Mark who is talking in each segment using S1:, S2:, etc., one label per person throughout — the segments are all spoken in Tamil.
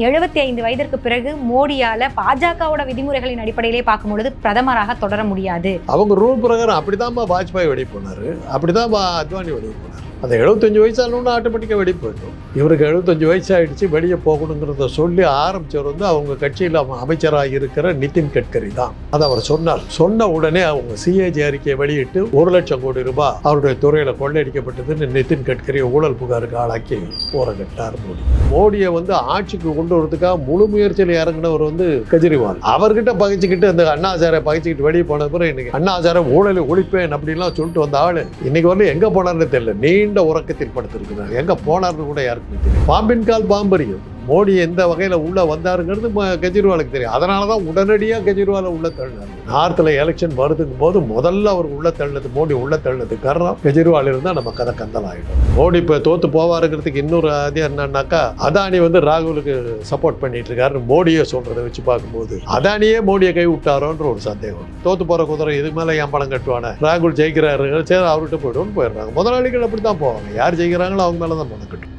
S1: எழுபத்தி ஐந்து வயதிற்கு பிறகு மோடியால பாஜகவோட விதிமுறைகளின் அடிப்படையிலே பார்க்கும்பொழுது பிரதமராக தொடர முடியாது.
S2: அவங்க ரூல் பிரகாரம் அப்படிதான் வாஜ்பாய் வெளியே போனார். அப்படிதான் அத்வானி வெளியே போனார். அந்த எழுபத்தஞ்சு வயசு ஆட்டோமேட்டிக்காக வெளியே போயிட்டோம். இவருக்கு எழுபத்தஞ்சு வயசு ஆயிடுச்சு வெளியே போகணுங்கிறத சொல்லி ஆரம்பித்தவர் வந்து அவங்க கட்சியில் அமைச்சராக இருக்கிற நிதின் கட்கரி தான். அதை அவர் சொன்னார். சொன்ன உடனே அவங்க சிஏஜி அறிக்கையை வெளியிட்டு ஒரு லட்சம் கோடி ரூபாய் அவருடைய துறையில் கொள்ளையடிக்கப்பட்டதுன்னு நிதின் கட்கரி ஊழல் புகாருக்கு ஆளாக்கி ஓரங்கட்டார் மோடி. மோடியை வந்து ஆட்சிக்கு கொண்டு வரதுக்காக முழு முயற்சியில் இறங்கினவர் வந்து கெஜ்ரிவால். அவர்கிட்ட பகிச்சுக்கிட்டு அந்த அண்ணாசாரை பகிச்சுக்கிட்டு வெளியே போன பிறகு இன்னைக்கு அண்ணாசாரை ஊழலை ஒழிப்பேன் அப்படின்லாம் சொல்லிட்டு வந்த ஆள். இன்னைக்கு வந்து எங்கே போனார்னு தெரியல. நீண்ட உறக்கத்தில் படுத்திருக்கிறார் எங்க போனார்னு கூட யாருக்கும் தெரியும் பாம்பின் கால் பாம்பரியும் மோடி எந்த வகையில் உள்ளே வந்தாருங்கிறது ம- கெஜ்ரிவாலுக்கு தெரியும். அதனால தான் உடனடியாக கெஜ்ரிவாலை உள்ளே தள்ளினார். நார்த்தில் எலெக்ஷன் வருதுங்கும் போது முதல்ல அவர் உள்ளே தள்ளினது மோடி உள்ளே தள்ளினது காரணம் கெஜ்ரிவால் இருந்தால் நம்ம கதை கந்தல் ஆகிடும் மோடி இப்போ தோற்று போவாருங்கிறதுக்கு இன்னொரு அது என்னன்னாக்கா அதானி வந்து ராகுலுக்கு சப்போர்ட் பண்ணிட்டு இருக்காரு மோடியை சொல்கிறத வச்சு பார்க்கும்போது அதானியே மோடியை கை விட்டாரோன்ற ஒரு சந்தேகம். தோற்று போகிற குதிரை இதுக்கு மேலே என் பணம் கட்டுவானே ராகுல் ஜெயிக்கிறாரு சரி அவர்கிட்ட போய்டுவோம்னு போயிடுறாங்க. முதலாளிகள் அப்படி தான் போவாங்க. யார் ஜெயிக்கிறாங்களோ அவங்க மேலே தான் பணம் கட்டும்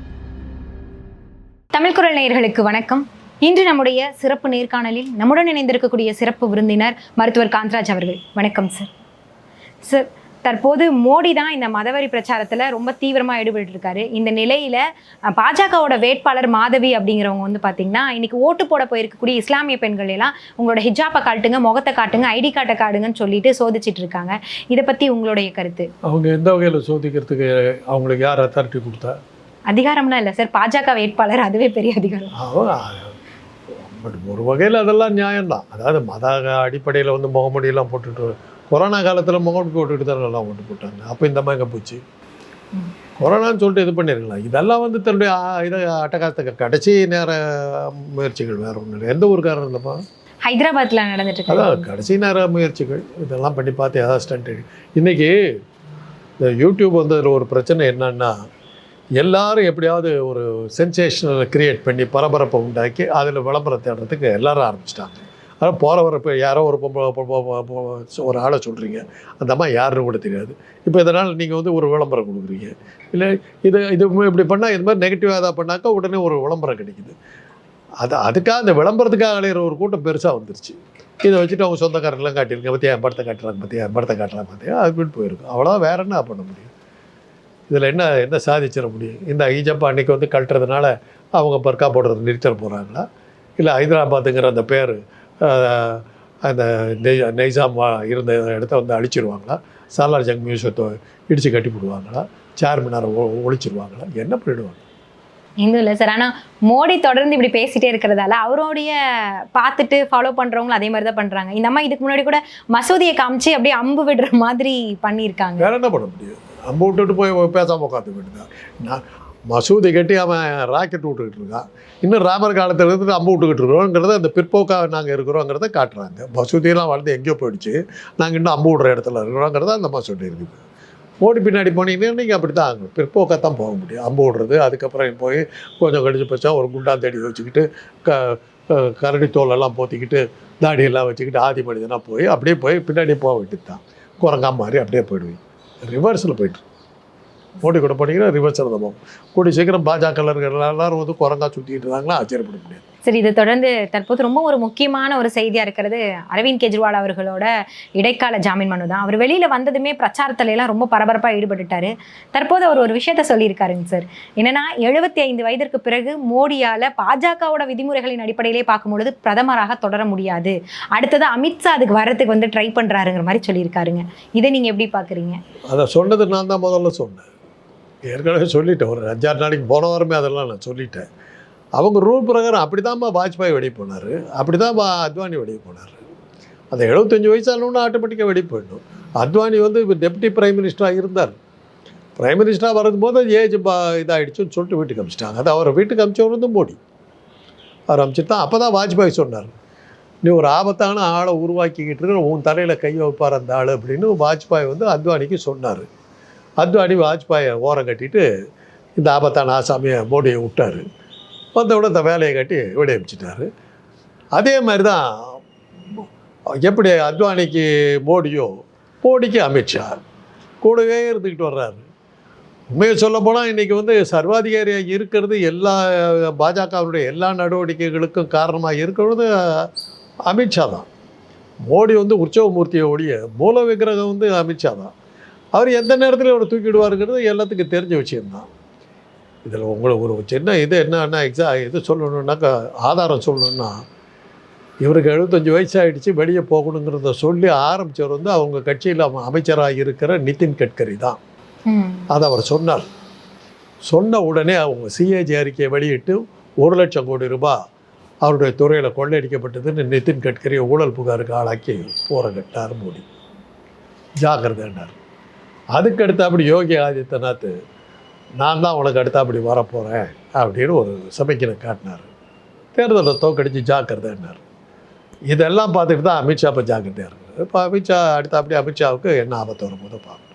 S1: தமிழ் குரல் நேயர்களுக்கு வணக்கம். இன்று நம்முடைய சிறப்பு நேர்காணலில் நம்முடன் இணைந்திருக்கக்கூடிய சிறப்பு விருந்தினர் மருத்துவர் காந்தராஜ் அவர்கள். வணக்கம் சார் சார் தற்போது மோடி தான் இந்த மதவரி பிரச்சாரத்தில் ரொம்ப தீவிரமாக ஈடுபட்டுருக்காரு. இந்த நிலையில் பாஜகவோட வேட்பாளர் மாதவி அப்படிங்கிறவங்க வந்து பார்த்தீங்கன்னா இன்னைக்கு ஓட்டு போட போயிருக்கக்கூடிய இஸ்லாமிய பெண்கள் எல்லாம் உங்களோட ஹிஜாப்பை காட்டுங்க முகத்தை காட்டுங்க ஐடி கார்டை காடுங்கன்னு சொல்லிட்டு சோதிச்சிட்டு இருக்காங்க. இதை பற்றி உங்களுடைய கருத்து?
S2: அவங்க எந்த வகையில் சோதிக்கிறதுக்கு அவங்களுக்கு யார் அத்தாரிட்டி கொடுத்தா?
S1: அதிகாரம்லாம் இல்லை சார். பாஜக வேட்பாளர் அதுவே பெரிய அதிகாரம்.
S2: பட் ஒரு வகையில் அதெல்லாம் நியாயம்தான். அதாவது மத அடிப்படையில் வந்து முகமூடியெல்லாம் போட்டுட்டு கொரோனா காலத்தில் முகமூடி போட்டுட்டு தான் நல்லா ஓட்டு போட்டாங்க. அப்போ இந்த மாதிரி போச்சு. கொரோனான்னு சொல்லிட்டு இது பண்ணிருக்கலாம். இதெல்லாம் வந்து தன்னுடைய இதை அட்டகாசத்துக்கு கடைசி நேர முயற்சிகள் வேற ஒன்றும் இல்லை. எந்த ஊருக்காரர் இல்லைப்பா
S1: ஹைதராபாத்ல நடந்துட்டு
S2: அதான் கடைசி நேர முயற்சிகள். இதெல்லாம் பண்ணி பார்த்து ஏதாவது ஸ்டண்ட் இன்னைக்கு இந்த யூடியூப் வந்ததில் ஒரு பிரச்சனை என்னன்னா எல்லாரும் எப்படியாவது ஒரு சென்சேஷனல் கிரியேட் பண்ணி பரபரப்பை உண்டாக்கி அதில் விளம்பரம் தேடுறதுக்கு எல்லாரும் ஆரம்பிச்சிட்டாங்க. ஆனால் போகிற வரப்போ யாரோ ஒரு பொம்பளை ஒரு ஆளை சொல்கிறீங்க அந்த அம்மா யாருன்னு கூட தெரியாது. இப்போ இதனால் நீங்கள் வந்து ஒரு விளம்பரம் கொடுக்குறீங்க. இல்லை இது இது இப்படி பண்ணால் இது மாதிரி நெகட்டிவாக ஏதாவது பண்ணாக்கா உடனே ஒரு விளம்பரம் கிடைக்குது. அது அதுக்காக அந்த விளம்பரத்துக்காக அலையிற ஒரு கூட்டம் பெருசாக வந்துருச்சு. இதை வச்சுட்டு அவங்க சொந்தக்காரர்கள்லாம் காட்டியிருக்கேன் பற்றியா என் படத்தை காட்டுறாங்க பற்றியா என் படத்தை காட்டுறாங்க பார்த்தியா அப்படின்னு போயிருக்கும். அவ்வளோதான் வேற என்ன பண்ண முடியும்? இதில் என்ன என்ன சாதிச்சிட முடியும்? இந்த ஐஜப்பா அன்னைக்கு வந்து கட்டுறதுனால அவங்க பர்க்கா போடுறது நிறுத்திட போகிறாங்களா இல்லை ஹைதராபாத்துங்கிற அந்த பேர் அந்த நெய் நெய்சாம் இருந்த இடத்த வந்து அழிச்சிருவாங்களா? சாலார் ஜங் மியூசியத்தை இடித்து கட்டி போடுவாங்களா? சார்மினாரை ஒ ஒழிச்சிருவாங்களா? என்ன பண்ணிடுவாங்க?
S1: இன்னும் இல்லை சார். ஆனால் மோடி தொடர்ந்து இப்படி பேசிட்டே இருக்கிறதால அவருடைய பார்த்துட்டு ஃபாலோ பண்ணுறவங்களும் அதே மாதிரி தான் பண்ணுறாங்க இந்த அம்மா இதுக்கு முன்னாடி கூட மசூதியை காமிச்சு அப்படியே அம்பு விடுற மாதிரி பண்ணியிருக்காங்க.
S2: வேற என்ன பண்ண முடியும்? அம்பு விட்டுட்டு போய் பேசாமல் உட்காந்து வேண்டியதான் நான் மசூதி கட்டி அவன் ராக்கெட் விட்டுக்கிட்டு இருக்கான். இன்னும் ராமர் காலத்தில் இருந்து அம்பு விட்டுக்கிட்டு இருக்கிறோங்கிறத அந்த பிற்போக்காக நாங்கள் இருக்கிறோங்கிறத காட்டுறாங்க. மசூதியெல்லாம் வளர்ந்து எங்கேயோ போயிடுச்சு. நாங்கள் இன்னும் அம்பு விடுற இடத்துல இருக்கிறோங்கிறத அந்த மசூதி இருக்குது. மோடி பின்னாடி போனீங்கன்னா நீங்கள் அப்படி தான் ஆகணும். பிற்போக்காக தான் போக முடியும். அம்பு விடுறது அதுக்கப்புறம் போய் கொஞ்சம் கழிச்சு போச்சா ஒரு குண்டான் தேடி வச்சுக்கிட்டு க க- கரடி தோலெல்லாம் போத்திக்கிட்டு தாடியெல்லாம் வச்சுக்கிட்டு ஆதி மனிதனாக போய் அப்படியே போய் பின்னாடி போக வேண்டியது தான் குரங்கா மாதிரி அப்படியே போயிடுவீங்க. ரிவர்ஸில் போயிட்டு மோடி கூட போனீங்கன்னா ரிவர்ஸில் தான் போகும். கூடி சீக்கிரம் பாஜக எல்லாரும் வந்து குரங்கா சுற்றிக்கிட்டு இருந்தாங்களா ஆச்சரியப்பட முடியாது.
S1: சரி இதை தொடர்ந்து தற்போது ரொம்ப ஒரு முக்கியமான ஒரு செய்தியாக இருக்கிறது அரவிந்த் கெஜ்ரிவால் அவர்களோட இடைக்கால ஜாமீன் மனு தான். அவர் வெளியில் வந்ததுமே பிரச்சாரத்துலலாம் ரொம்ப பரபரப்பாக ஈடுபட்டுட்டாரு. தற்போது அவர் ஒரு விஷயத்த சொல்லியிருக்காருங்க சார். என்னன்னா எழுபத்தி ஐந்து வயதிற்கு பிறகு மோடியால் பாஜகவோட விதிமுறைகளின் அடிப்படையிலே பார்க்கும்பொழுது பிரதமராக தொடர முடியாது. அடுத்தது அமித்ஷா அதுக்கு வரத்துக்கு வந்து ட்ரை பண்ணுறாருங்கிற மாதிரி சொல்லியிருக்காருங்க. இதை நீங்கள் எப்படி பார்க்குறீங்க?
S2: அதை சொன்னது நான் தான் முதல்ல சொன்னேன். ஏற்கனவே சொல்லிட்டேன். ஒரு அஞ்சாறு நாளைக்கு போன வாரமே அதெல்லாம் நான் சொல்லிட்டேன். அவங்க ரூல் பிரகாரம் அப்படி தான்ப்பா வாஜ்பாய் வெளியே போனார். அப்படி தான் அத்வானி வெளியே போனார். அந்த எழுபத்தஞ்சு வயசானவொன்னு ஆட்டோமேட்டிக்காக வெளியே போயிடணும். அத்வானி வந்து இப்போ டெப்டி பிரைம் மினிஸ்டராக இருந்தார். பிரைம் மினிஸ்டராக வரும்போது ஏஜ் பா இதாகிடுச்சுன்னு சொல்லிட்டு வீட்டுக்கு அமிச்சிட்டாங்க. அது அவரை வீட்டுக்கு அமிச்சவர் வந்து மோடி. அவர் அமிச்சிட்டு தான் அப்போ தான் வாஜ்பாய் சொன்னார். நீ ஒரு ஆபத்தான ஆளை உருவாக்கிக்கிட்டு இருக்கிற உன் தலையில் கை வைப்பார் அந்த ஆள் அப்படின்னு வாஜ்பாய் வந்து அத்வானிக்கு சொன்னார். அத்வானி வாஜ்பாயை ஓரம் கட்டிட்டு இந்த ஆபத்தான ஆசாமியை மோடியை விட்டார். வந்தவுடனே இந்த வேலையை கட்டி விட அமிச்சிட்டாரு. அதே மாதிரி தான் எப்படி அத்வானிக்கு மோடியோ மோடிக்கு அமித்ஷா கூடவே இருந்துக்கிட்டு வர்றாரு. உண்மையை சொல்ல போனால் இன்றைக்கி வந்து சர்வாதிகாரியாக இருக்கிறது எல்லா பாஜகவினுடைய எல்லா நடவடிக்கைகளுக்கும் காரணமாக இருக்கிறது அமித்ஷா தான் மோடி வந்து உற்சவமூர்த்தியை ஒழிய மூல விக்கிரகம் வந்து அமித்ஷா தான் அவர் எந்த நேரத்தில் அவர் தூக்கிடுவாருங்கிறது எல்லாத்துக்கும் தெரிஞ்ச விஷயம்தான். இதில் உங்களுக்கு ஒரு சின்ன இது என்னன்னா எக்ஸா இது சொல்லணுன்னாக்கா ஆதாரம் சொல்லணுன்னா இவருக்கு எழுபத்தஞ்சு வயசாகிடுச்சு வெளியே போகணுங்கிறத சொல்லி ஆரம்பித்தவர் வந்து அவங்க கட்சியில் அமைச்சராக இருக்கிற நிதின் கட்கரி தான். அதை அவர் சொன்னார். சொன்ன உடனே அவங்க சிஏஜி அறிக்கையை வெளியிட்டு ஒரு லட்சம் கோடி ரூபாய் அவருடைய துறையில் கொள்ளையடிக்கப்பட்டதுன்னு நிதின் கட்கரி ஊழல் புகாருக்கு ஆளாக்கி போற கட்டார் மோடி. ஜாக்கிரதைன்னார் அதுக்கு அடுத்தாப்படி யோகி ஆதித்யநாத் நான் தான் உனக்கு அடுத்தாப்படி வரப்போகிறேன் அப்படின்னு ஒரு சமைக்கினை காட்டினார். தேர்தலில் தோக்கடிச்சு ஜாக்கிரதைன்னார் இதெல்லாம் பார்த்துட்டு தான் அமித்ஷா இப்போ ஜாக்கிரதையாக இருக்குது இப்போ அமித்ஷா அடுத்தாப்படி அமித்ஷாவுக்கு என்ன ஆபத்து வரும்போது பார்க்கணும்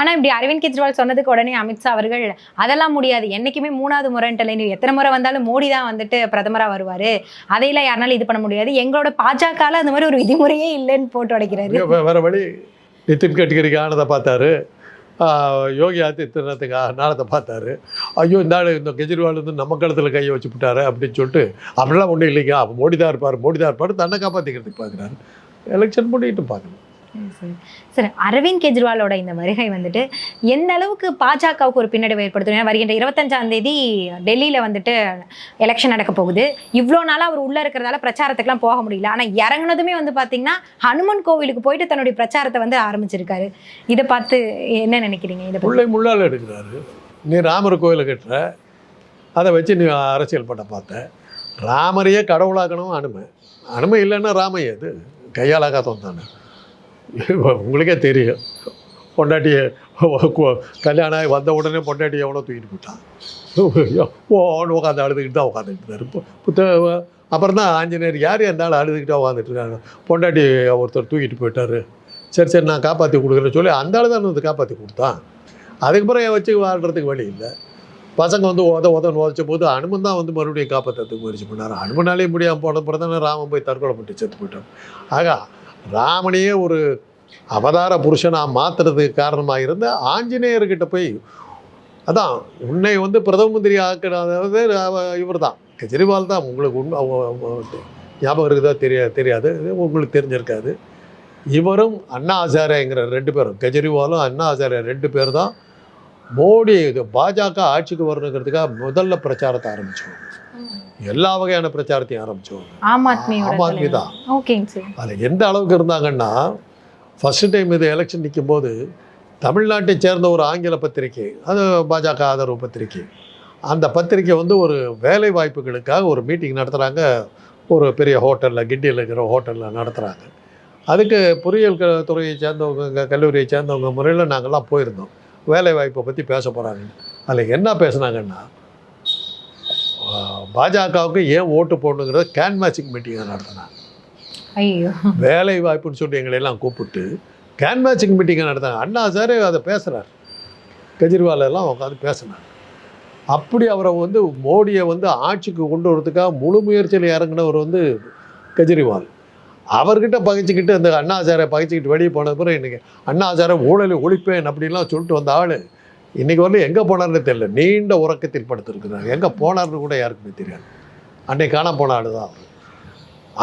S1: ஆனா இப்படி அரவிந்த் கெஜ்ரிவால் சொன்னதுக்கு உடனே அமித்ஷா அவர்கள் அதெல்லாம் முடியாது. என்னைக்குமே மூணாவது முறைன்ட்டு நீ எத்தனை முறை வந்தாலும் மோடி தான் வந்துட்டு பிரதமரா வருவாரு. அதையெல்லாம் யாருனாலும் இது பண்ண முடியாது. எங்களோட பாஜகல அந்த மாதிரி ஒரு விதிமுறையே இல்லைன்னு போட்டு உடைக்கிறாரு.
S2: வேற வழி. நிதின் கட்கரிக்கு ஆனதை பார்த்தாரு. யோகி ஆதித்யநாத்துக்கு ஆனதை பார்த்தாரு. ஐயோ இந்த இந்த கெஜ்ரிவால் வந்து நம்ம கழுத்தில் கையை வச்சு விட்டாரு அப்படின்னு சொல்லிட்டு அப்படிலாம் ஒன்றும் இல்லைங்க. அப்போ மோடி தான் இருப்பார் மோடி தான் இருப்பார் தன்னை காப்பாற்றிக்கிறதுக்கு பார்க்குறாரு. எலெக்ஷன் பண்ணிட்டு பார்க்கணும்
S1: சரி அரவிந்த் கெஜ்ரிவாலோட இந்த வருகை வந்துட்டு எந்த அளவுக்கு பாஜகவுக்கு ஒரு பின்னடைவு ஏற்படுத்தும்? ஏன்னா வருகின்ற இருபத்தஞ்சாம் தேதி வந்துட்டு எலெக்ஷன் நடக்க போகுது. இவ்வளோ நாளாக அவர் உள்ளே இருக்கிறதால பிரச்சாரத்துக்குலாம் போக முடியல. ஆனால் இறங்குனதுமே வந்து பார்த்தீங்கன்னா ஹனுமன் கோவிலுக்கு போயிட்டு தன்னுடைய பிரச்சாரத்தை வந்து ஆரம்பிச்சிருக்காரு. இதை பார்த்து என்ன நினைக்கிறீங்க இதை
S2: பிள்ளை முள்ளால் எடுக்கிறாரு. நீ ராமர் கோயிலை கட்டுற. அதை வச்சு நீ அரசியல் பட்ட பார்த்த. ராமரையே கடவுளாக்கணும் அனுமை. அனுமை இல்லைன்னா ராமையே அது. கையாளாகாதவன் தானே. உங்களுக்கே தெரியும். பொண்டாட்டியை கல்யாணம் ஆகி வந்த உடனே பொண்டாட்டியை எவ்வளோ தூக்கிட்டு போட்டான் ஓன்னு உட்காந்து அழுதுகிட்டு தான் உட்காந்துட்டு இருந்தார். இப்போ புத்த அப்புறம் தான் ஆஞ்சநேயர் யார் இருந்தாலும் அழுதுகிட்டு உட்காந்துட்டு இருக்காங்க. பொண்டாட்டி ஒருத்தர் தூக்கிட்டு போயிட்டாரு. சரி சரி நான் காப்பாற்றி கொடுக்குறேன்னு சொல்லி அந்த ஆள் தான் வந்து காப்பாற்றி கொடுத்தான். அதுக்கப்புறம் என் வச்சு வாழ்கிறதுக்கு வழி இல்லை. பசங்க வந்து உத உதன்னு உதச்ச போது அனுமன் தான் வந்து மறுபடியும் காப்பாற்றுறதுக்கு முயற்சி பண்ணார். அனுமனாலே முடியாமல் போன பிறகு தானே ராமன் போய் தற்கொலை பண்ணிட்டு செத்து போயிட்டான். ஆகா ராமனையே ஒரு அவதார புருஷனாக மாற்றுறதுக்கு காரணமாக இருந்த ஆஞ்சநேயர்கிட்ட போய் அதான் உன்னை வந்து பிரதம மந்திரி ஆக்கிறது இவர் தான் கெஜ்ரிவால் தான் உங்களுக்கு உண்மை ஞாபகம் இருக்குதா தெரிய தெரியாது. இது உங்களுக்கு தெரிஞ்சிருக்காது. இவரும் அண்ணா ஹசாரேங்கிற ரெண்டு பேரும் கெஜ்ரிவாலும் அண்ணா ஆச்சாரியா ரெண்டு பேர் தான் மோடி பாஜக ஆட்சிக்கு வரணுங்கிறதுக்காக முதல்ல பிரச்சாரத்தை ஆரம்பிச்சோம் எல்லா வகையான பிரச்சாரத்தையும் ஆரம்பிச்சோம்
S1: ஆம்
S2: ஆத்மி தான்.
S1: ஓகேங்க சார்
S2: அதில் எந்த அளவுக்கு இருந்தாங்கன்னா ஃபஸ்ட்டு டைம் இது எலெக்ஷன் நிற்கும்போது தமிழ்நாட்டை சேர்ந்த ஒரு ஆங்கில பத்திரிகை அது பாஜக ஆதரவு பத்திரிகை. அந்த பத்திரிகை வந்து ஒரு வேலை வாய்ப்புகளுக்காக ஒரு மீட்டிங் நடத்துகிறாங்க ஒரு பெரிய ஹோட்டலில் கிண்டியில் இருக்கிற ஹோட்டலில் நடத்துகிறாங்க அதுக்கு பொறியியல் க துறையை சேர்ந்தவங்க கல்லூரியை சேர்ந்தவங்க முறையில் நாங்கள்லாம் போயிருந்தோம். வேலை வாய்ப்பை பற்றி பேச போகிறாங்க அதில் என்ன பேசுனாங்கன்னா பாஜகவுக்கு ஏன் ஓட்டு போடணுங்கிறத கேன்வாசிங் மீட்டிங்கை நடத்தினாங்க.
S1: ஐயோ.
S2: வேலை வாய்ப்புன்னு சொல்லி எங்களை எல்லாம் கூப்பிட்டு கேன்வாசிங் மீட்டிங்கை நடத்தாங்க அண்ணா சார் அதை பேசுகிறார் கெஜ்ரிவால் எல்லாம் உட்காந்து பேசினார் அப்படி அவரை வந்து மோடியை வந்து ஆட்சிக்கு கொண்டு வரதுக்காக முழு முயற்சியில் இறங்கினவர் வந்து கெஜ்ரிவால். அவர்கிட்ட பகைச்சிக்கிட்டு அந்த அண்ணா சாரை பகைச்சிக்கிட்டு வெளியே போன பிறகு இன்றைக்கி அண்ணா சாரை ஊழலை ஒழிப்பேன் அப்படின்லாம் சொல்லிட்டு வந்த ஆள் இன்றைக்கி வரல எங்கே போனார்னு தெரியல. நீண்ட உறக்கத்தில் படுத்திருக்கிறார். எங்கே போனார்னு கூட யாருக்குமே தெரியாது. அன்னைக்கு காண போன ஆள் தான் அவர்.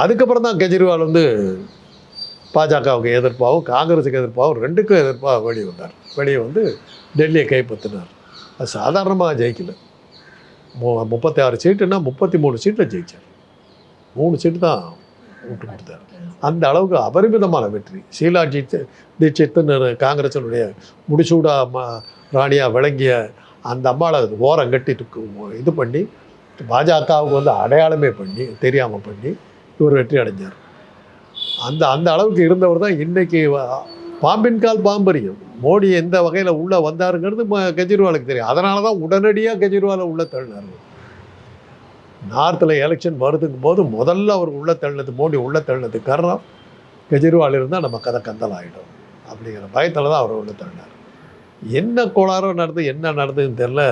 S2: அதுக்கப்புறம் தான் கெஜ்ரிவால் வந்து பாஜகவுக்கு எதிர்ப்பாகவும் காங்கிரஸுக்கு எதிர்ப்பாகவும் ரெண்டுக்கும் எதிர்ப்பாக வெளியே வந்தார். வெளியே வந்து டெல்லியை கைப்பற்றினார். அது சாதாரணமாக ஜெயிக்கல. மு முப்பத்தி ஆறு சீட்டுன்னா முப்பத்தி மூணு சீட்டில் ஜெயிச்சார். மூணு சீட்டு தான் விட்டு கொடுத்தார் அந்த அளவுக்கு அபரிமிதமான வெற்றி. ஷீலா ஜீத் தீட்சித்துன்னு காங்கிரஸினுடைய முடிச்சூடா ம ராணியாக விளங்கிய அந்த அம்மாவை ஓரம் கட்டிட்டு இது பண்ணி பாஜகவுக்கு வந்து அடையாளமே பண்ணி தெரியாமல் பண்ணி இவர் வெற்றி அடைஞ்சார். அந்த அந்த அளவுக்கு இருந்தவர் தான் இன்றைக்கி பாம்பின் கால் பாம்பரியம் மோடி எந்த வகையில் உள்ளே வந்தாருங்கிறது ம- கெஜ்ரிவாலுக்கு தெரியும். அதனால தான் உடனடியாக கெஜ்ரிவாலை உள்ளே தள்ளினார். நார்த்தில் எலெக்ஷன் வருதுங்கும் போது முதல்ல அவர் உள்ளே தள்ளினது மோடி உள்ளே தள்ளினதுக்கு காரணம் கெஜ்ரிவால் இருந்தால் நம்ம கதை கந்தல் ஆகிடும் அப்படிங்கிற பயத்தில் தான் அவர் உள்ளே தள்ளினார். என்ன கோளாறோ நடந்து என்ன நடந்ததுன்னு தெரில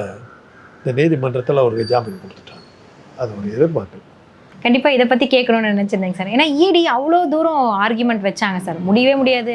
S2: இந்த நீதிமன்றத்தில் அவருக்கு ஜாமீன் கொடுத்துட்டாங்க. அது ஒரு எதிர்பார்ப்பு.
S1: கண்டிப்பா இதை பத்தி கேட்கணும்னு நினைச்சிருந்தேங்க சார். ஏன்னா இடி அவ்வளோ தூரம் ஆர்குமெண்ட் வச்சாங்க சார். முடியவே முடியாது.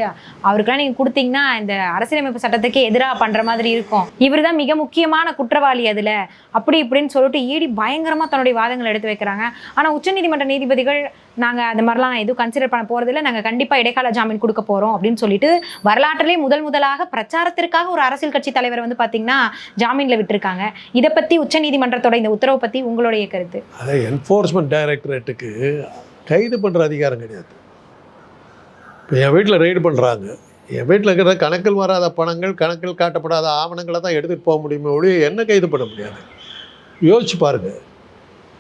S1: அவருக்கெல்லாம் நீங்க கொடுத்தீங்கன்னா இந்த அரசியலமைப்பு சட்டத்துக்கே எதிராக பண்ற மாதிரி இருக்கும். இவர் தான் மிக முக்கியமான குற்றவாளி அதுல. அப்படி இப்படின்னு சொல்லிட்டு இடி பயங்கரமா தன்னுடைய வாதங்களை எடுத்து வைக்கிறாங்க. ஆனா உச்சநீதிமன்ற நீதிபதிகள் நாங்கள் அந்த மாதிரிலாம் எதுவும் கன்சிடர் பண்ண போகிறதில்ல நாங்கள் கண்டிப்பாக இடைக்கால ஜாமீன் கொடுக்க போகிறோம் அப்படின்னு சொல்லிட்டு வரலாற்றிலே முதல் முதலாக பிரச்சாரத்திற்காக ஒரு அரசியல் கட்சி தலைவர் வந்து பார்த்தீங்கன்னா ஜாமீனில் விட்டுருக்காங்க. இதை பற்றி உச்சநீதிமன்றத்தோட இந்த உத்தரவை பற்றி உங்களுடைய கருத்து?
S2: அதை என்ஃபோர்ஸ்மெண்ட் டைரக்டரேட்டுக்கு கைது பண்ணுற அதிகாரம் கிடையாது. இப்போ என் வீட்டில் ரெய்டு பண்ணுறாங்க என் வீட்டில் இருக்கிற கணக்கில் வராத பணங்கள் கணக்கில் காட்டப்படாத ஆவணங்களை தான் எடுத்துகிட்டு போக முடியுமே ஒழிய என்ன கைது பண்ண முடியாது? யோசிச்சு பாருங்கள்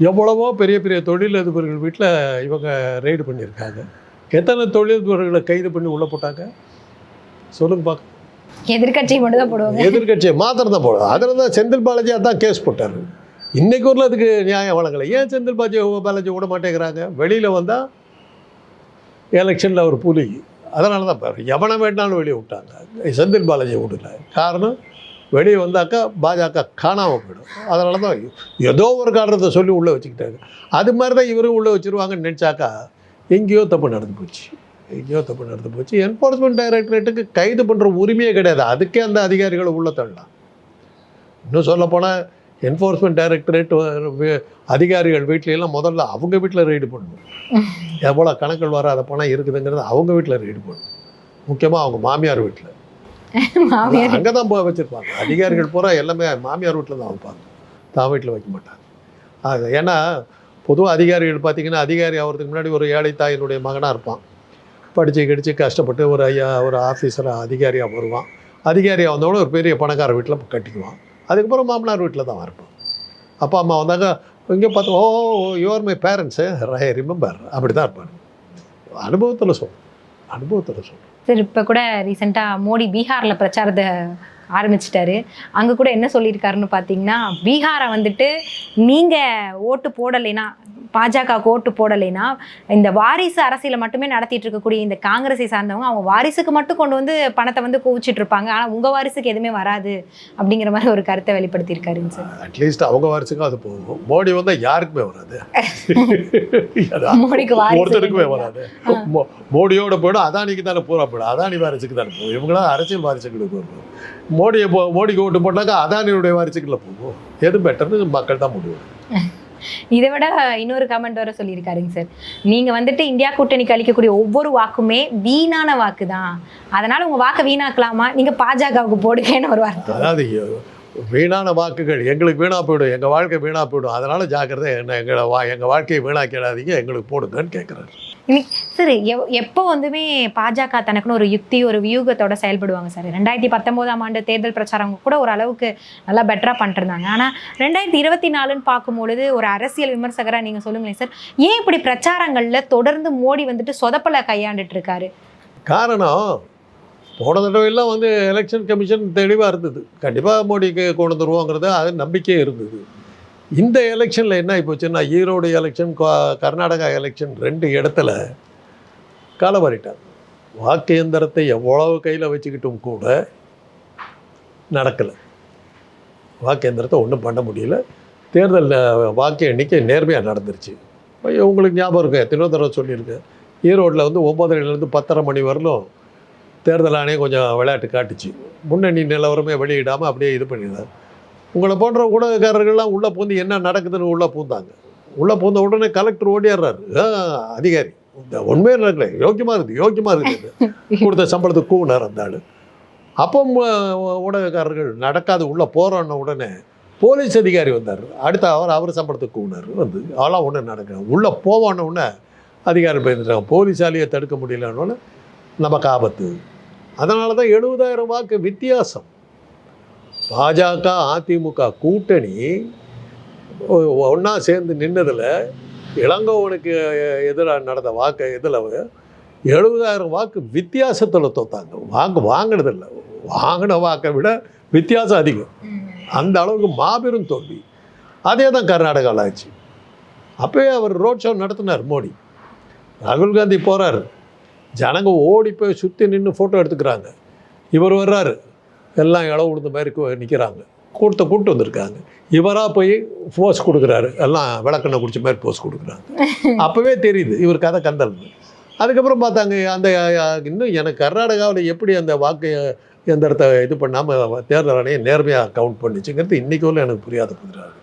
S2: எவ்வளவோ பெரிய பெரிய தொழிலதிபர்கள் வீட்டில் இவங்க ரெய்டு பண்ணியிருக்காங்க. எத்தனை தொழிலதிபர்களை கைது பண்ணி உள்ளே போட்டாங்க? சொல்லுங்க பார்க்க
S1: எதிர்கட்சி மட்டும் தான் போடுவாங்க.
S2: எதிர்கட்சியை மாத்திரம் தான் போடுவோம் அதில் தான் செந்தில் பாலாஜி அதான் கேஸ் போட்டார். இன்னைக்கு ஊரில் அதுக்கு நியாயம் வழங்கலை. ஏன் செந்தில் பாலாஜி பாலாஜி விட மாட்டேங்கிறாங்க? வெளியில் வந்தால் எலெக்ஷனில் ஒரு புலி. அதனால தான் பாரு எவனை வேணாலும் வெளியே விட்டாங்க. செந்தில் பாலாஜி விடல. காரணம் வெளியே வந்தாக்கா பாஜக காணாமல் போயிடும். அதனால தான் ஏதோ ஒரு காரணத்தை சொல்லி உள்ளே வச்சுக்கிட்டாங்க அது மாதிரி தான் இவரும் உள்ளே வச்சுருவாங்கன்னு நினச்சாக்கா எங்கேயோ தப்பு நடந்து போச்சு. எங்கேயோ தப்பு நடந்து போச்சு. என்ஃபோர்ஸ்மெண்ட் டைரக்டரேட்டுக்கு கைது பண்ணுற உரிமையே கிடையாது. அதுக்கே அந்த அதிகாரிகளை உள்ளே தள்ளலாம். இன்னும் சொல்லப்போனால் என்ஃபோர்ஸ்மெண்ட் டைரக்டரேட் அதிகாரிகள் வீட்லையெல்லாம் எல்லாம் முதல்ல அவங்க வீட்டில் ரெய்டு பண்ணணும். எவ்வளோ கணக்கில் வராத பணம் இருக்குதுங்கிறது அவங்க வீட்டில் ரெய்டு பண்ணணும். முக்கியமாக அவங்க மாமியார் வீட்டில்
S1: மாமியார்
S2: அங்கே தான் போய் வச்சுருப்பாங்க. அதிகாரிகள் பூரா எல்லாமே மாமியார் வீட்டில் தான் வைப்பாங்க. தான் வீட்டில் வைக்க மாட்டாங்க. அது ஏன்னா பொதுவாக அதிகாரிகள் பார்த்தீங்கன்னா அதிகாரி ஆகிறதுக்கு முன்னாடி ஒரு ஏழை தாயினுடைய மகனாக இருப்பான். படித்து கிடிச்சு கஷ்டப்பட்டு ஒரு ஐயா ஒரு ஆஃபீஸராக அதிகாரியாக வருவான். அதிகாரியாக வந்தவொடனே ஒரு பெரிய பணக்கார வீட்டில் கட்டிக்குவான். அதுக்கப்புறம் மாமனார் வீட்டில் தான் இருப்பான். அப்பா அம்மா வந்தாங்க இங்கே பார்த்து ஓ your my parents I remember அப்படி தான் இருப்பாங்க அனுபவத்தில் சொல்கிறேன் அனுபவத்தில் சொல்கிறேன்
S1: சார் இப்போ கூட ரீசெண்டாக மோடி பீகாரில் பிரச்சாரத்தை ஆரம்பிச்சிட்டாரு. அங்கே கூட என்ன சொல்லியிருக்காருன்னு பார்த்தீங்கன்னா பீகாரை வந்துட்டு நீங்கள் ஓட்டு போடலைன்னா பாஜகவுக்கு ஓட்டு போடலைன்னா இந்த வாரிசு அரசியலை மட்டுமே நடத்திட்டு இருக்கக்கூடிய இந்த காங்கிரஸை சார்ந்தவங்க அவங்க வாரிசுக்கு மட்டும் கொண்டு வந்து பணத்தை வந்து குவிச்சிட்டு இருப்பாங்க. ஆனால் உங்கள் வாரிசுக்கு எதுவுமே வராது அப்படிங்கிற மாதிரி ஒரு கருத்தை வெளிப்படுத்தியிருக்காருங்க சார்.
S2: அட்லீஸ்ட் அவங்க வாரிசுக்கும் அது போகும். மோடி வந்தால் யாருக்குமே வராது.
S1: மோடிக்கு
S2: ஒருத்தருக்குமே? வராது. மோடியோட போயிடும் அதானிக்கு தானே பூரா போயிடும். அதானி வாரிசுக்கு தானே போகும். இவங்களாம் அரசியல் வாரிசுகளுக்கு வரும் மோடியை போ மோடிக்கு ஓட்டு போட்டாக்கா அதானியுடைய வாரிசுக்குள்ள போகும். எது பெட்டர்னு மக்கள் தான் முடிவு.
S1: இதை விட இன்னொரு கமெண்ட் வர சொல்லியிருக்காருங்க சார் நீங்க வந்துட்டு இந்தியா கூட்டணிக்கு அளிக்கக்கூடிய ஒவ்வொரு வாக்குமே வீணான வாக்கு தான் அதனால உங்க வாக்கை வீணாக்கலாமா? நீங்க பாஜகவுக்கு போடுங்கன்னு ஒரு வார்த்தை.
S2: அதாவது வீணான வாக்குகள் எங்களுக்கு வீணாக போயிடும் எங்கள் வாழ்க்கை வீணாக போயிடும். அதனால ஜாக்கிரதை என்ன எங்களை வா எங்கள் வாழ்க்கையை வீணாக்கிடாதீங்க எங்களுக்கு போடுங்கன்னு கேட்குறாரு.
S1: சார் எவ் எப்போ வந்துமே பாஜக தனக்குன்னு ஒரு யுக்தி ஒரு வியூகத்தோட செயல்படுவாங்க சார். ரெண்டாயிரத்தி பத்தொம்போதாம் ஆண்டு தேர்தல் பிரச்சாரம் கூட ஒரு அளவுக்கு நல்லா பெட்டராக பண்ணிட்டுருந்தாங்க. ஆனால் ரெண்டாயிரத்தி இருபத்தி நாலுன்னு பார்க்கும்பொழுது ஒரு அரசியல் விமர்சகராக நீங்கள் சொல்லுங்களேன் சார் ஏன் இப்படி பிரச்சாரங்களில் தொடர்ந்து மோடி வந்துட்டு சொதப்பலை கையாண்டுட்டு இருக்காரு
S2: காரணம் போன தடவையெல்லாம் வந்து எலெக்ஷன் கமிஷன் தெளிவாக இருந்தது. கண்டிப்பாக மோடிக்கு கொண்டு வந்துருவோங்கிறது அது நம்பிக்கையே இருந்தது. இந்த எலெக்ஷனில் என்ன போச்சுன்னா ஈரோடு எலெக்ஷன் கர்நாடகா எலெக்ஷன் ரெண்டு இடத்துல காலவாரிட்டாங்க வாக்கு எந்திரத்தை எவ்வளவு கையில் வச்சுக்கிட்டும் கூட நடக்கலை. வாக்கு எந்திரத்தை ஒன்றும் பண்ண முடியல. தேர்தல் வாக்கு எண்ணிக்கை நேர்மையாக நடந்துருச்சு. ஐயோ, உங்களுக்கு ஞாபகம் இருக்கும் எத்தனையோ தடவை சொல்லியிருக்கேன். ஈரோட்டில் வந்து ஒம்பதரைலேருந்து பத்தரை மணி வரலும் தேர்தல் ஆணையம் கொஞ்சம் விளையாட்டு காட்டுச்சு. முன்னணி நிலவரமே வெளியிடாமல் அப்படியே இது பண்ணிடுறாரு. உங்களை போன்ற ஊடகக்காரர்கள்லாம் உள்ளே பூந்து என்ன நடக்குதுன்னு உள்ளே பூந்தாங்க. உள்ளே பூந்த உடனே கலெக்டர் ஓடிடுறாரு ஆ, அதிகாரி இந்த உண்மையே நடக்கல. யோக்கியமாக இருக்குது யோக்கியமாக இருக்குது கொடுத்த சம்பளத்துக்கு கூவினார் அந்த ஆள் அப்போ ஊடகக்காரர்கள் நடக்காது உள்ளே போகிறோன்ன உடனே போலீஸ் அதிகாரி வந்தார். அடுத்த அவர் அவர் சம்பளத்துக்கு கூவினார் வந்து ஆளாக ஒன்று நடக்க உள்ளே போவான உடனே அதிகாரி போயிருந்துட்டாங்க போலீஸாலேயே தடுக்க முடியலன்னு நமக்கு ஆபத்து. அதனால தான் எழுபதாயிரம் வாக்கு வித்தியாசம். பாஜக அதிமுக கூட்டணி ஒன்றா சேர்ந்து நின்னதில் இளங்கோவனுக்கு எதிராக நடந்த வாக்கு இதில் எழுபதாயிரம் வாக்கு வித்தியாசத்தில் தோத்தாங்க. வாக்கு வாங்கினதில்லை. வாங்கின வாக்கை விட வித்தியாசம் அதிகம். அந்த அளவுக்கு மாபெரும் தோல்வி. அதே தான் கர்நாடகாவில் ஆச்சு. அப்போயே அவர் ரோட் ஷோ நடத்தினார் மோடி. ராகுல் காந்தி போகிறாரு ஜனங்க ஓடி போய் சுற்றி நின்று ஃபோட்டோ எடுத்துக்கிறாங்க. இவர் வர்றாரு. எல்லாம் இளவு விழுந்த மாதிரி நிற்கிறாங்க கூட்டத்தை கூப்பிட்டு வந்திருக்காங்க. இவராக போய் போஸ் கொடுக்குறாரு. எல்லாம் விளக்கெண்ணெய் குடிச்ச மாதிரி போஸ் கொடுக்குறாங்க. அப்போவே தெரியுது. இவர் கதை கந்தல்னு அதுக்கப்புறம் பார்த்தாங்க அந்த இன்னும் எனக்கு கர்நாடகாவில் எப்படி அந்த வாக்கு எந்திரத்தை இது பண்ணாமல் தேர்தல் ஆணையம் நேர்மையாக கவுண்ட் பண்ணிச்சுங்கிறது இன்றைக்கு வரலும் எனக்கு புரியாத புரியாது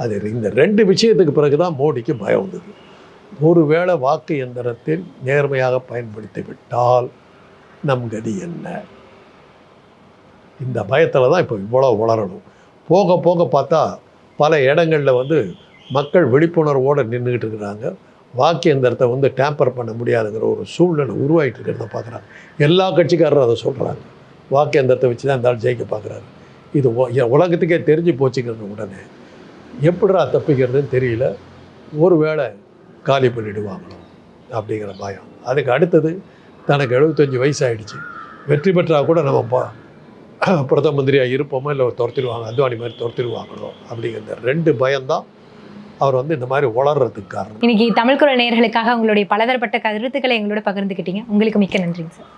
S2: அது இந்த ரெண்டு விஷயத்துக்கு பிறகு தான் மோடிக்கு பயம் வந்தது. ஒருவேளை வாக்கு எந்திரத்தில் நேர்மையாக பயன்படுத்தி விட்டால் நம் கதி என்ன? இந்த பயத்தில் தான் இப்போ இவ்வளோ வளரணும். போக போக பார்த்தா பல இடங்களில் வந்து மக்கள் விழிப்புணர்வோடு நின்றுக்கிட்டு இருக்கிறாங்க. வாக்கியந்திரத்தை வந்து டேம்பர் பண்ண முடியாதுங்கிற ஒரு சூழ்நிலை உருவாகிட்டு இருக்கிறத பார்க்குறாங்க. எல்லா கட்சிக்காரரும் அதை சொல்கிறாங்க வாக்கியந்திரத்தை வச்சு தான் இந்த ஆள் ஜெயிக்க பார்க்குறாரு. இது உ- உலகத்துக்கே தெரிஞ்சு போச்சுங்கிறது உடனே எப்படிடா தப்பிக்கிறதுன்னு தெரியல. ஒருவேளை காலி பண்ணிடுவாங்களோ அப்படிங்கிற பயம். அதுக்கு அடுத்தது தனக்கு எழுபத்தஞ்சி வயசாகிடுச்சு வெற்றி பெற்றால் கூட நம்ம பா பிரதம மந்திரியாக இருப்போமோ இல்லை துரத்திடுவாங்க அத்வானி மாதிரி துரத்திடுவாங்களோ அப்படிங்கிற ரெண்டு பயம்தான் அவர் வந்து இந்த மாதிரி வளர்றதுக்கு காரணம்.
S1: இன்னைக்கு தமிழ் குரல் நேயர்களுக்காக உங்களுடைய பலதரப்பட்ட கருத்துக்களை எங்களோட பகிர்ந்துக்கிட்டீங்க உங்களுக்கு மிக்க நன்றிங்க சார்.